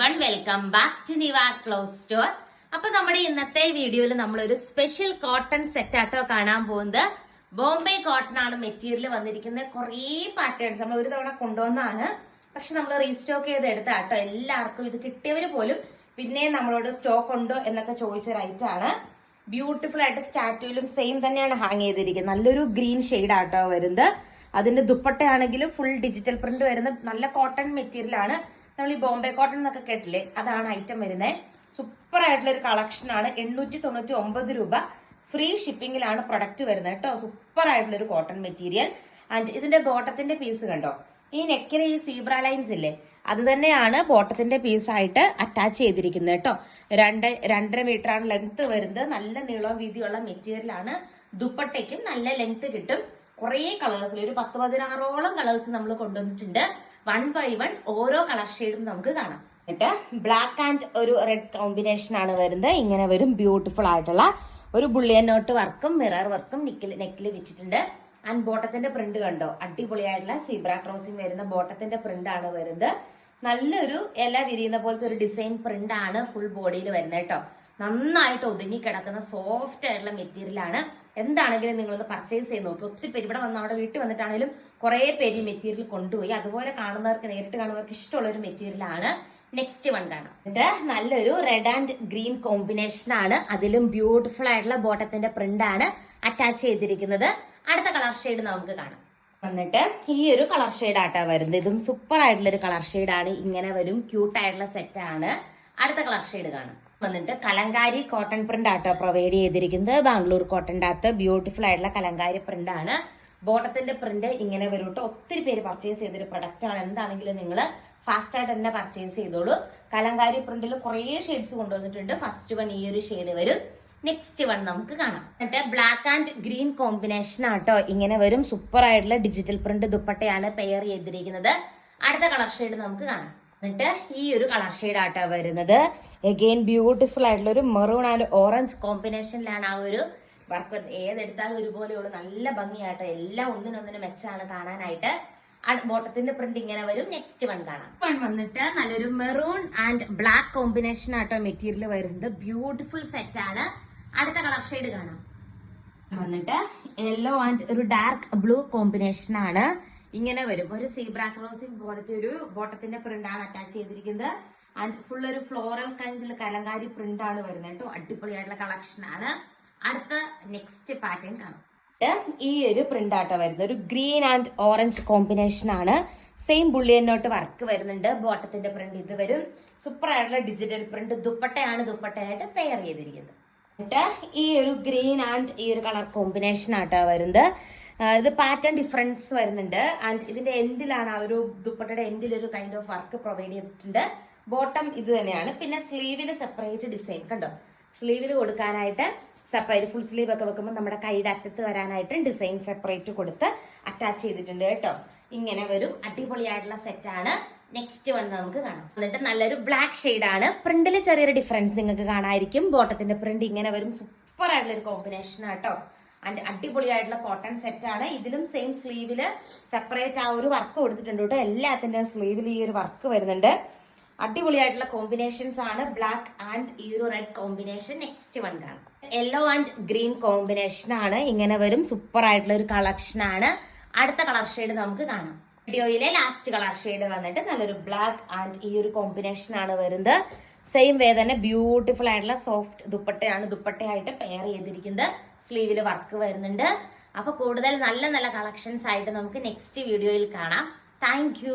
One welcome back to Niva clothes store അപ്പൊ നമ്മുടെ ഇന്നത്തെ വീഡിയോയിൽ നമ്മൾ ഒരു സ്പെഷ്യൽ കോട്ടൺ സെറ്റ് ആട്ടോ കാണാൻ പോകുന്നത്. ബോംബെ കോട്ടൺ ആണ് മെറ്റീരിയൽ വന്നിരിക്കുന്നത് കുറേ പാറ്റേൺസ് നമ്മൾ ഒരു തവണ കൊണ്ടുവന്നാണ് പക്ഷെ നമ്മൾ റീസ്റ്റോക്ക് ചെയ്ത് എടുത്താട്ടോ. എല്ലാവർക്കും ഇത് കിട്ടിയവർ പോലും പിന്നെ നമ്മളോട് സ്റ്റോക്ക് ഉണ്ടോ എന്നൊക്കെ ചോദിച്ച ഒരു ഐറ്റം ആണ്. ബ്യൂട്ടിഫുൾ ആയിട്ട് സ്റ്റാറ്റുവിലും സെയിം തന്നെയാണ് ഹാങ് ചെയ്തിരിക്കുന്നത്. നല്ലൊരു ഗ്രീൻ ഷെയ്ഡ് ആട്ടോ വരുന്നത്. അതിന്റെ ദുപ്പട്ടയാണെങ്കിലും ഫുൾ ഡിജിറ്റൽ പ്രിന്റ് വരുന്ന നല്ല കോട്ടൺ മെറ്റീരിയൽ ആണ്. നമ്മൾ ഈ ബോംബെ കോട്ടൺ എന്നൊക്കെ കേട്ടില്ലേ? അതാണ് ഐറ്റം വരുന്നത് സൂപ്പർ ആയിട്ടുള്ള ഒരു കളക്ഷൻ ആണ്. എണ്ണൂറ്റി തൊണ്ണൂറ്റി ഒമ്പത് രൂപ ഫ്രീ ഷിപ്പിംഗിലാണ് പ്രൊഡക്റ്റ് വരുന്നത് കേട്ടോ. സൂപ്പർ ആയിട്ടുള്ള ഒരു കോട്ടൺ മെറ്റീരിയൽ ആൻഡ് ഇതിന്റെ ബോട്ടത്തിന്റെ പീസ് കണ്ടോ? ഈ നെക്കിന് ഈ സീബ്ര ലൈൻസ് ഇല്ലേ? അത് തന്നെയാണ് ബോട്ടത്തിന്റെ പീസായിട്ട് അറ്റാച്ച് ചെയ്തിരിക്കുന്നത് കേട്ടോ. രണ്ട് രണ്ടര മീറ്റർ ആണ് ലെങ്ത് വരുന്നത്. നല്ല നീളവും വീതിയുള്ള മെറ്റീരിയലാണ് ദുപ്പട്ടയ്ക്കും നല്ല ലെങ്ത് കിട്ടും. കുറേ കളേഴ്സിൽ ഒരു പത്ത് പതിനാറോളം കളേഴ്സ് നമ്മൾ കൊണ്ടുവന്നിട്ടുണ്ട്. വൺ ബൈ വൺ ഓരോ കളർ ഷെയ്ഡും നമുക്ക് കാണാം. എന്നിട്ട് ബ്ലാക്ക് ആൻഡ് ഒരു റെഡ് കോമ്പിനേഷൻ ആണ് വരുന്നത്. ഇങ്ങനെ വരും ബ്യൂട്ടിഫുൾ ആയിട്ടുള്ള ഒരു ബുള്ളിയൻ നോട്ട് വർക്കും മിറർ വർക്കും നെക്കിൽ നെക്കിൽ വെച്ചിട്ടുണ്ട്. ആൻഡ് ബോട്ടത്തിന്റെ പ്രിന്റ് കണ്ടോ? അടിപൊളിയായിട്ടുള്ള സീബ്ര ക്രോസിംഗ് വരുന്ന ബോട്ടത്തിന്റെ പ്രിന്റ് ആണ് വരുന്നത്. നല്ലൊരു ഇല വിരിയുന്ന പോലത്തെ ഒരു ഡിസൈൻ പ്രിന്റ് ആണ് ഫുൾ ബോഡിയിൽ വരുന്നത് കേട്ടോ. നന്നായിട്ട് ഒതുങ്ങി കിടക്കുന്ന സോഫ്റ്റ് ആയിട്ടുള്ള മെറ്റീരിയൽ ആണ്. എന്താണെങ്കിലും നിങ്ങളൊന്ന് പർച്ചേസ് ചെയ്ത് നോക്കി. ഒത്തിരി പേര് ഇവിടെ വന്ന് അവിടെ വീട്ടിൽ വന്നിട്ടാണെങ്കിലും കുറേ പേര് മെറ്റീരിയൽ കൊണ്ടുപോയി. അതുപോലെ കാണുന്നവർക്ക് നേരിട്ട് കാണുന്നവർക്ക് ഇഷ്ടമുള്ള ഒരു മെറ്റീരിയൽ ആണ്. നെക്സ്റ്റ് വൺ കാണാം ഇത് നല്ലൊരു റെഡ് ആൻഡ് ഗ്രീൻ കോമ്പിനേഷൻ ആണ്. അതിലും ബ്യൂട്ടിഫുൾ ആയിട്ടുള്ള ബോട്ടത്തിന്റെ പ്രിന്റ് ആണ് അറ്റാച്ച് ചെയ്തിരിക്കുന്നത്. അടുത്ത കളർ ഷെയ്ഡ് നമുക്ക് കാണാം. വന്നിട്ട് ഈ ഒരു കളർ ഷെയ്ഡ് ആട്ടാ വരുന്നത്. ഇതും സൂപ്പർ ആയിട്ടുള്ള ഒരു കളർ ഷെയ്ഡ് ആണ്. ഇങ്ങനെ വരും. ക്യൂട്ട് ആയിട്ടുള്ള സെറ്റ് ആണ്. അടുത്ത കളർ ഷെയ്ഡ് കാണാം. വന്നിട്ട് കലങ്കാരി കോട്ടൺ പ്രിന്റ് ആട്ടോ പ്രൊവൈഡ് ചെയ്തിരിക്കുന്നത്. ബാംഗ്ലൂർ കോട്ടന്റെ അകത്ത് ബ്യൂട്ടിഫുൾ ആയിട്ടുള്ള കലങ്കാരി പ്രിന്റ് ആണ്. ബോട്ടത്തിന്റെ പ്രിന്റ് ഇങ്ങനെ വരും ഒത്തിരി പേര് പർച്ചേസ് ചെയ്തൊരു പ്രൊഡക്റ്റ് ആണ്. എന്താണെങ്കിലും നിങ്ങൾ ഫാസ്റ്റ് ആയിട്ട് തന്നെ പർച്ചേസ് ചെയ്തോളൂ. കലങ്കാരി പ്രിന്റിൽ കുറേ ഷെയ്ഡ്സ് കൊണ്ടുവന്നിട്ടുണ്ട്. ഫസ്റ്റ് വൺ ഈ ഒരു ഷെയ്ഡ് വരും. നെക്സ്റ്റ് വൺ നമുക്ക് കാണാം. എന്നിട്ട് ബ്ലാക്ക് ആൻഡ് ഗ്രീൻ കോമ്പിനേഷൻ ആട്ടോ. ഇങ്ങനെ വരും. സൂപ്പർ ആയിട്ടുള്ള ഡിജിറ്റൽ പ്രിന്റ് ദുപ്പട്ടയാണ് പെയർ ചെയ്തിരിക്കുന്നത്. അടുത്ത കളർ ഷെയ്ഡ് നമുക്ക് കാണാം. എന്നിട്ട് ഈ ഒരു കളർ ഷെയ്ഡ് ആട്ടോ വരുന്നത്. എഗെയിൻ ബ്യൂട്ടിഫുൾ ആയിട്ടുള്ള ഒരു മെറൂൺ ആൻഡ് ഓറഞ്ച് കോമ്പിനേഷനിലാണ് ആ ഒരു വർക്ക് ഏതെടുത്താലും ഒരുപോലെയുള്ള. നല്ല ഭംഗിയായിട്ട് എല്ലാം ഒന്നിനൊന്നിനും മെച്ചാണ് കാണാനായിട്ട്. ബോട്ടത്തിന്റെ പ്രിന്റ് ഇങ്ങനെ വരും. നെക്സ്റ്റ് വൺ കാണാം. വൺ വന്നിട്ട് നല്ലൊരു മെറൂൺ ആൻഡ് ബ്ലാക്ക് കോമ്പിനേഷൻ ആട്ടോ മെറ്റീരിയൽ വരുന്നത്. ബ്യൂട്ടിഫുൾ സെറ്റ് ആണ്. അടുത്ത കളർ ഷെയ്ഡ് കാണാം. വന്നിട്ട് യെല്ലോ ആൻഡ് ഒരു ഡാർക്ക് ബ്ലൂ കോമ്പിനേഷൻ ആണ്. ഇങ്ങനെ വരും. ഒരു സീബ്രാക്രോസിംഗ് പോലത്തെ ഒരു ബോട്ടത്തിന്റെ പ്രിന്റ് ആണ് അറ്റാച്ച് ചെയ്തിരിക്കുന്നത്. ആൻഡ് ഫുൾ ഒരു ഫ്ലോറൽ കൈൻഡിൽ കലങ്കാരി പ്രിന്റ് ആണ് വരുന്നത് കേട്ടോ. അടിപൊളിയായിട്ടുള്ള കളക്ഷൻ ആണ്. അടുത്ത നെക്സ്റ്റ് പാറ്റേൺ കാണാം. ഈ ഒരു പ്രിന്റ് ആട്ടോ വരുന്നത്. ഒരു ഗ്രീൻ ആൻഡ് ഓറഞ്ച് കോമ്പിനേഷൻ ആണ്. സെയിം ബുള്ളിയനോട്ട് വർക്ക് വരുന്നുണ്ട്. ബോട്ടത്തിന്റെ പ്രിന്റ് ഇത് വരും. സൂപ്പർ ആയിട്ടുള്ള ഡിജിറ്റൽ പ്രിന്റ് ദുപ്പട്ടയാണ് ദുപ്പട്ടയായിട്ട് പെയർ ചെയ്തിരിക്കുന്നത്. എന്നിട്ട് ഈ ഒരു ഗ്രീൻ ആൻഡ് ഈ ഒരു കളർ കോമ്പിനേഷൻ ആട്ടോ വരുന്നത്. ഇത് പാറ്റേൺ ഡിഫറൻസ് വരുന്നുണ്ട്. ആൻഡ് ഇതിന്റെ എൻഡിലാണ് ആ ഒരു ദുപ്പട്ടയുടെ എൻഡിൽ ഒരു കൈൻഡ് ഓഫ് വർക്ക് പ്രൊവൈഡ് ചെയ്തിട്ടുണ്ട്. ബോട്ടം ഇത് തന്നെയാണ്. പിന്നെ സ്ലീവിൽ സെപ്പറേറ്റ് ഡിസൈൻ കണ്ടോ? സ്ലീവിൽ കൊടുക്കാനായിട്ട് സെപ്പറേറ്റ് ഫുൾ സ്ലീവ് ഒക്കെ വെക്കുമ്പോൾ നമ്മുടെ കൈയുടെ അറ്റത്ത് വരാനായിട്ട് ഡിസൈൻ സെപ്പറേറ്റ് കൊടുത്ത് അറ്റാച്ച് ചെയ്തിട്ടുണ്ട് കേട്ടോ. ഇങ്ങനെ വരും. അടിപൊളിയായിട്ടുള്ള സെറ്റ് ആണ്. നെക്സ്റ്റ് വൺ നമുക്ക് കാണാം. എന്നിട്ട് നല്ലൊരു ബ്ലാക്ക് ഷെയ്ഡ് ആണ്. പ്രിന്റിൽ ചെറിയൊരു ഡിഫറൻസ് നിങ്ങൾക്ക് കാണാമായിരിക്കും ബോട്ടത്തിന്റെ പ്രിന്റ് ഇങ്ങനെ വരും. സൂപ്പർ ആയിട്ടുള്ള ഒരു കോമ്പിനേഷൻ ആട്ടോ ആൻഡ് അടിപൊളിയായിട്ടുള്ള കോട്ടൺ സെറ്റ് ആണ്. ഇതിലും സെയിം സ്ലീവിൽ സെപ്പറേറ്റ് ആ ഒരു വർക്ക് കൊടുത്തിട്ടുണ്ട് കേട്ടോ. എല്ലാത്തിന്റെ സ്ലീവിൽ ഈ ഒരു വർക്ക് വരുന്നുണ്ട്. അടിപൊളിയായിട്ടുള്ള കോമ്പിനേഷൻസ് ആണ്. ബ്ലാക്ക് ആൻഡ് ഈ ഒരു റെഡ് കോമ്പിനേഷൻ നെക്സ്റ്റ് വൺ ആണ് യെല്ലോ ആൻഡ് ഗ്രീൻ കോമ്പിനേഷൻ ആണ്. ഇങ്ങനെ വരും. സൂപ്പർ ആയിട്ടുള്ള ഒരു കളക്ഷൻ ആണ്. അടുത്ത കളർ ഷെയ്ഡ് നമുക്ക് കാണാം. വീഡിയോയിലെ ലാസ്റ്റ് കളർ ഷെയ്ഡ് വന്നിട്ട് നല്ലൊരു ബ്ലാക്ക് ആൻഡ് ഈ ഒരു കോമ്പിനേഷൻ ആണ് വരുന്നത്. സെയിം വേ തന്നെ ബ്യൂട്ടിഫുൾ ആയിട്ടുള്ള സോഫ്റ്റ് ദുപ്പട്ടയാണ് ദുപ്പട്ടയായിട്ട് പെയർ ചെയ്തിരിക്കുന്നത്. സ്ലീവിൽ വർക്ക് വരുന്നുണ്ട്. അപ്പൊ കൂടുതൽ നല്ല നല്ല കളക്ഷൻസ് ആയിട്ട് നമുക്ക് നെക്സ്റ്റ് വീഡിയോയിൽ കാണാം. താങ്ക്